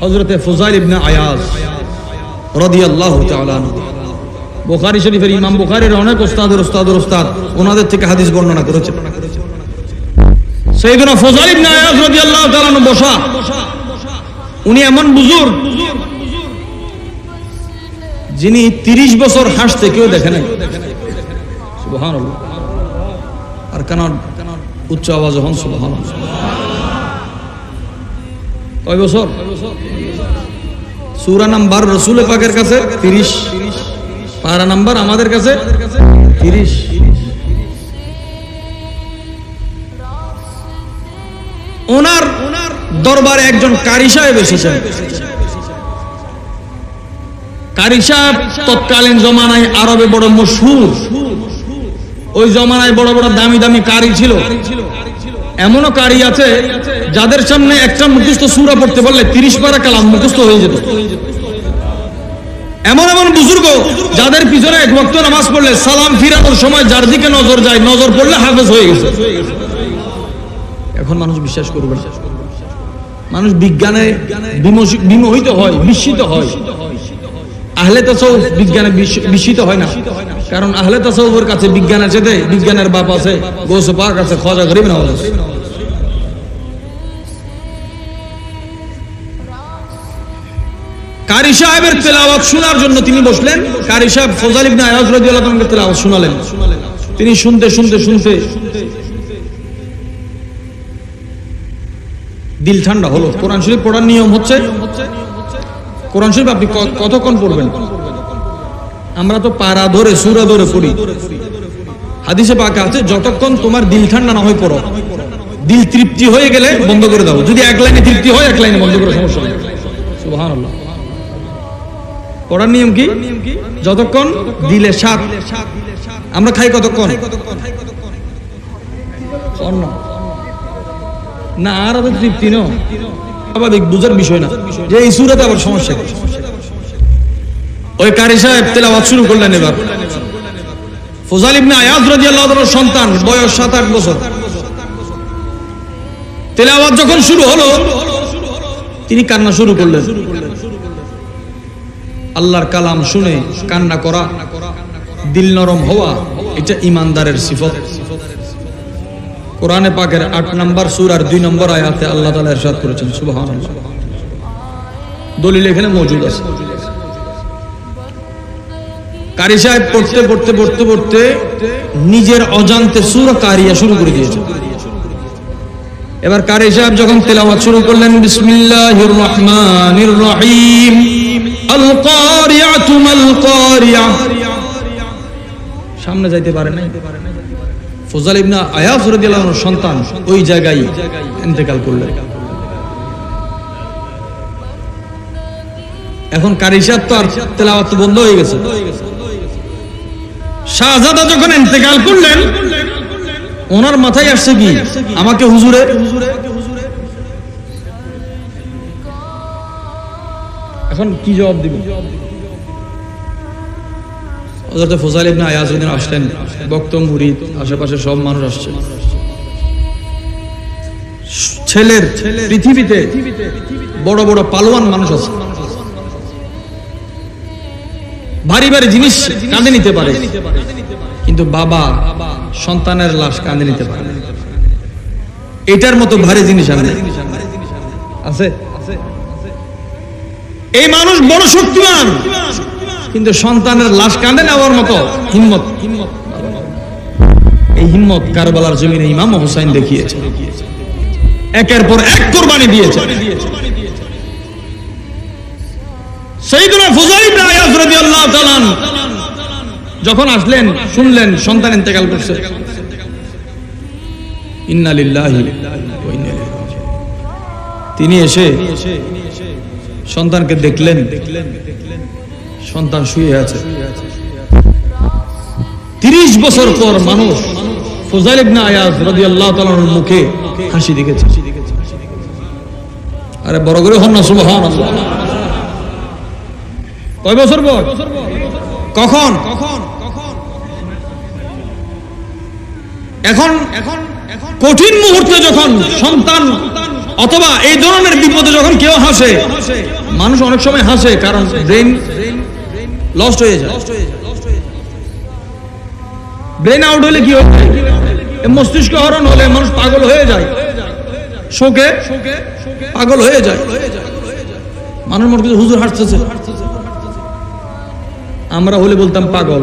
হজরতে ফুজাইল ইবনে আয়াজ রাদিয়াল্লাহু তাআলা। বুখারী শরীফের ইমাম বুখারীর অনেক ওনাদের থেকে হাদিস বর্ণনা ফুজাইল আয়াজ রাদিয়াল্লাহু তাআলা বসা। উনি এমন বুজুর্গ যিনি 30 বছর হাসতে কেউ দেখে নাই। সুবহানাল্লাহ। আর কেন উচ্চ আওয়াজ হন সুবহানাল্লাহ। কয় বছর? সুরা নাম্বার রসুল পাকের কাছে তিরিশ। পারা নাম্বার আমাদের কাছে তিরিশ। ওনার দরবারে একজন কারি সাহেব এসেছেন। কারি সাহেব তৎকালীন জমানায় আরবে বড় মশহুর। ওই জমানায় বড় বড় দামি দামি কারি ছিল। এমনও কারি আছে যাদের সামনে একটা মুখস্থ সুরা পড়তে পারলে তিরিশ পারা কালাম মুখস্থ হয়ে যেত। এমন এমন বুজুর্গ যাদের পিছনে এক ভক্ত নামাজ পড়লে সালাম ফিরানোর সময় যার দিকে নজর যায়, নজর পড়লে হাফেজ হয়ে গেছে। এখন মানুষ বিশ্বাস করবে মানুষ বিজ্ঞানে বিমোহিত হয়, বিস্মিত হয়। আহলে তাসাউফ বিজ্ঞানে বিস্মিত হয় না। কারণ আহলে তাসাউফের কাছে বিজ্ঞানের চেয়ে বিজ্ঞানের বাপ আছে, গৌসে পাক আছে খাজা গরিব নওয়াজ কারি সাহেবের তেলাওয়াত শোনার জন্য তিনি বসলেন। কারি সাহেব ফজাল ইবনে আয়াজ রাদিয়াল্লাহু তাআলাকে তেলাওয়াত শোনালেন। তিনি শুনতে শুনতে শুনতে দিল ঠান্ডা হলো। কোরআন শরীফ পড়ার নিয়ম হচ্ছে, কোরআন শরীফ আপনি কতক্ষণ পড়বেন? আমরা তো পারা ধরে, সুরা ধরে পড়ি। হাদিসে পাকা আছে, যতক্ষণ তোমার দিল ঠান্ডা না হয়ে পড়ো, দিল তৃপ্তি হয়ে গেলে বন্ধ করে দাও। যদি এক লাইনে তৃপ্তি হয়, এক লাইনে বন্ধ করে সমস্যা নেই। সুবহানাল্লাহ। পড়ার নিয়ম কি? যতক্ষণ দিলে সাত। আমরা খাই কতক্ষণ? না, আর তৃপ্তি বুঝার বিষয় না। যে এই সুরাতে আবার সমস্যা ওই কারি সাহেব তেলাওয়াত শুরু করলেন এবার। ফজাল ইবনে আয়াজ সন্তান, বয়স সাত আট বছর। তেলাওয়াত যখন শুরু হলো, তিনি কান্না শুরু করলেন। আল্লাহর কালাম শুনে কান্না করা, দিল নরম হওয়া, এটা ইমানদারের সিফত। কোরআনে পাকের আট নম্বর সুর আর দুই নম্বর আয়াতে আল্লাহ তালা এরশাদ করেছেন সুবাহান দলিল এখানে মজুদ আছে। কারি সাহেব পড়তে পড়তে পড়তে পড়তে নিজের অজান্তে সুর কারিয়া শুরু করে দিয়েছে এবার কারি সাহেব যখন তেলাওয়াত শুরু করলেন, বিসমিল্লাহির রহমানির রহিম সামনে যাইতে পারে নাই? ফজল ইবনা আয়াফ রাদিয়াল্লাহু সন্তান ওই জায়গায় ইন্তেকাল করলেন এখন কারি সাহেব তো আর তেলাওয়াত বন্ধ হয়ে গেছে। শাহজাদা যখন ইন্তেকাল করলেন, ওনার মাথায় আসছে কি? আমাকে হুজুরে এখন কি জবাব দিব? হযরত ফজাইল ইবনে আসলেন বক্ত মুরিদ আশেপাশে সব মানুষ আসছে। ছেলের পৃথিবীতে বড় বড় পালোয়ান মানুষ আছে। ভারী ভারী জিনিস কাঁধে নিতে পারে, কিন্তু বাবা সন্তানের লাশ কাঁধে নিতে পারে এটার মতো ভারী জিনিস আনে। আছে? এই মানুষ বড় শক্তিমান কিন্তু সন্তানের লাশ কাঁধে নেওয়ার মতো? হিম্মত। এই হিম্মত কারবালার জমিনে ইমাম হোসাইন দেখিয়েছে। একের পর এক কোরবানি দিয়েছে। যখন আসলেন, শুনলেন, সন্তান ইন্তেকাল করছে। তিনি এসে সন্তানকে দেখলেন। সন্তান শুয়ে আছে। তিরিশ বছর পর মানুষ ফজাইল ইবনে আয়াজ রাদিয়াল্লাহু তাআলার মুখে হাসি দেখেছে। আরে বড় করে হন না, সুবহানাল্লাহ। কয় বছর পর? কখন? এখন এখন কঠিন মুহূর্তে যখন সন্তান অথবা এই ধরনের বিপদে যখন কেউ হাসে, মানুষ অনেক সময় হাসে, কারণ ব্রেন লস্ট হয়ে যায়। ব্রেন আউট হলে কি এ মস্তিষ্ক হরণ হলে মানুষ পাগল হয়ে যায়। শোকে পাগল হয়ে যায়। মানুষ মনে করছে হুজুর হাসতেছে। আমরা হলে বলতাম পাগল।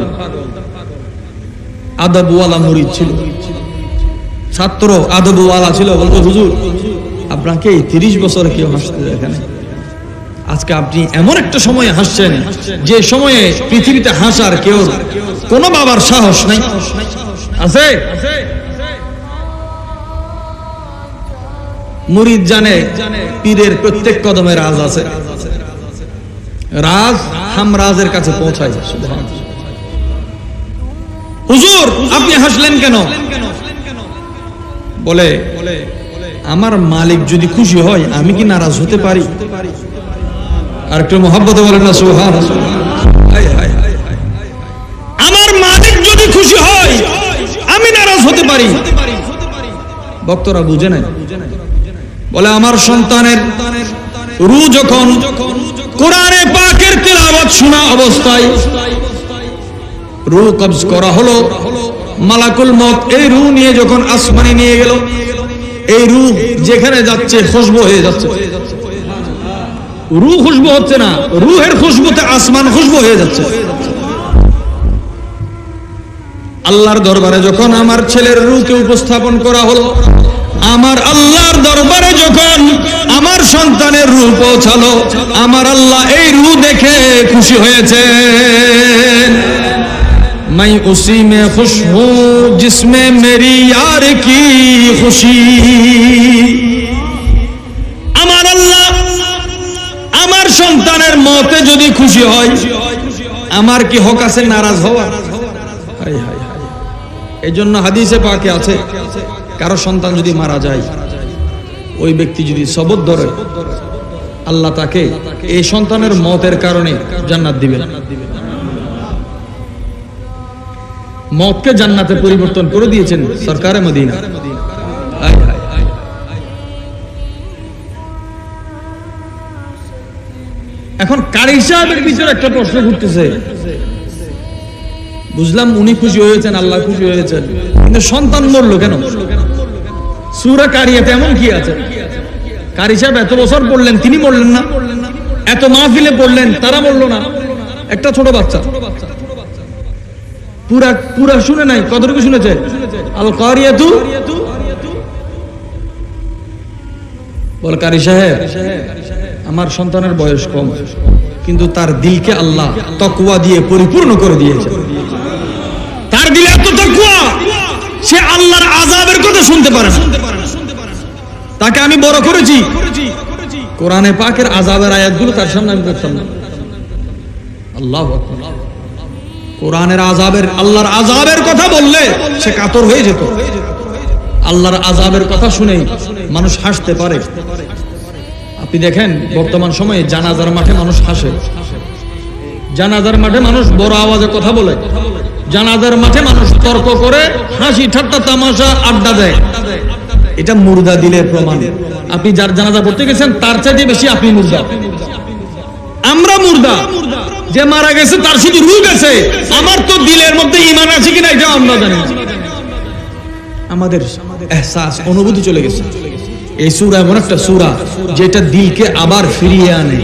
আদবওয়ালা মুরিদ ছিল। ছাত্র আদবওয়ালা ছিল। বলতো, হুজুর আপনাকে এই তিরিশ বছর কেউ হাসতে এখানে আজকে আপনি এমন একটা সময়ে হাসছেন যে সময়ে পৃথিবীতে হাসার কেউ, কোনো বাবার সাহস নাই। আছে? মুরিদ জানে পীরের প্রত্যেক কদমে রাজ আছে। রাজ হামরাজের কাছে পৌঁছায়। হুজুর, আপনি হাসলেন কেন? বলে আমার মালিক যদি খুশি হয়, আমি কি নারাজ হতে পারি? আর একটু মোহাম্মত বলেন না সুহান আমার মালিক যদি খুশি হয়, আমি নারাজ হতে পারি। ভক্তরা বুঝে নাই বলে, আমার সন্তানের রু যখন কোরআনে পাকের তেলাওয়াত শোনা অবস্থায় রু কবজ করা হলো, মালাকুল মত এই রু নিয়ে যখন আসমানে নিয়ে গেল এই রু যেখানে যাচ্ছে খুশবু হয়ে যাচ্ছে। রু খুশবু হচ্ছে না, রুহের খুশবুতে আসমান খুশবু হয়ে যাচ্ছে। আল্লাহর দরবারে যখন আমার ছেলের রুকে উপস্থাপন করা হলো, আমার আল্লাহর দরবারে যখন আমার সন্তানের রূপ পৌঁছালো, আমার আল্লাহ এই রু দেখে খুশি হয়েছে میں اسی میں خوش ہوں جس میں میری یار کی خوشی আমার আল্লাহ আমার সন্তানের মতে যদি খুশি হয় আমার কি হক আছে নারাজ হওয়া এই জন্য হাদিসে পাকে আছে কারও সন্তান যদি মারা যায় ওই ব্যক্তি যদি শবত ধরে, আল্লাহ তাকে এই সন্তানের মতের কারণে জান্নাত দিবেন। মতকে জান্নাতে পরিবর্তন করে দিয়েছেন সরকারে মদিনা। এখন কারি সাহেবের ভিতরে একটা প্রশ্ন ঘুরতেছে। বুঝলাম উনি খুশি হয়েছেন, আল্লাহ খুশি হয়েছেন। কিন্তু সন্তান মরলো কেন? সুরা কারিয়াতে এমন কি আছে? কারি সাহেব এত বছর পড়লেন, তিনি মরলেন না। এত মাহফিলে পড়লেন, তারা মরলো না। একটা ছোট বাচ্চা। পুরা পুরা শুনে নাই, কতটুকু শুনেছে? আল কারিয়াতু বল, কারি সাহেব, আমার সন্তানের বয়স কম, কিন্তু তার দিলকে আল্লাহ তকুয়া দিয়ে পরিপূর্ণ করে দিয়েছে। তার দিলে এত তকুয়া সে আল্লাহর আজাবের কথা শুনতে পারে তাকে আমি বড় করেছি। কোরআনে পাকের আজাবের আয়াতগুলো তার সামনে আমি করতাম না। আল্লাহ আকবার। কোরআনের আজাবের আল্লাহর আজাবের কথা বললে সে কাতর হয়ে যেত। আল্লাহর আজাবের কথা শুনে মানুষ হাসতে পারে। আপনি দেখেন, বর্তমান সময়ে জানাজার মাঠে মানুষ হাসে। জানাজার মাঠে মানুষ বড় আওয়াজে কথা বলে। জানাজার মাঠে মানুষ তর্ক করে, হাসি, ঠাট্টা, তামাশা, আড্ডা দেয়। এটা মুর্দা দিলের প্রমাণ। আপনি যার জানাজা পড়তে গেছেন, তার চাইতে বেশি আপনি মুর্দা। আমরা মুর্দা। যে মারা গেছে, তার শুধু রু গেছে আমার তো দিলের মধ্যে ইমান আছে কিনা এটা আমরা জানি। আমাদের এহসাস, অনুভূতি চলে গেছে। এই সুরা এমন একটা সুরা যেটা দিলকে আবার ফিরিয়ে আনে।